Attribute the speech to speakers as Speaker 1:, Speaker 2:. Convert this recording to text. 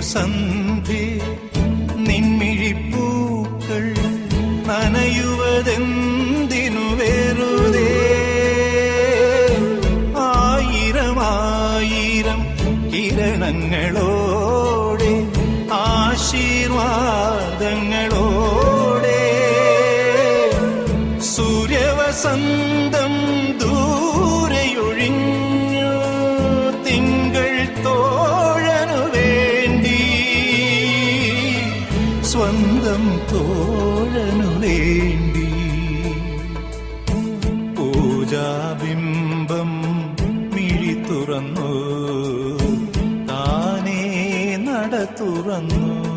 Speaker 1: സന്ധി. നിൻമിഴിപ്പൂക്കൾ നനയുവതെന്തിനു വെറുതേ? ആയിരം ആയിരം കിരണങ്ങളോടെ ആശീർവാദങ്ങളോടെ. സൂര്യവസന്തം ദൂരെയൊഴിഞ്ഞു സ്വന്തം തോഴനു വേണ്ടി. പൂജാബിംബം മിഴി തുറന്നു താനേ നട തുറന്നു.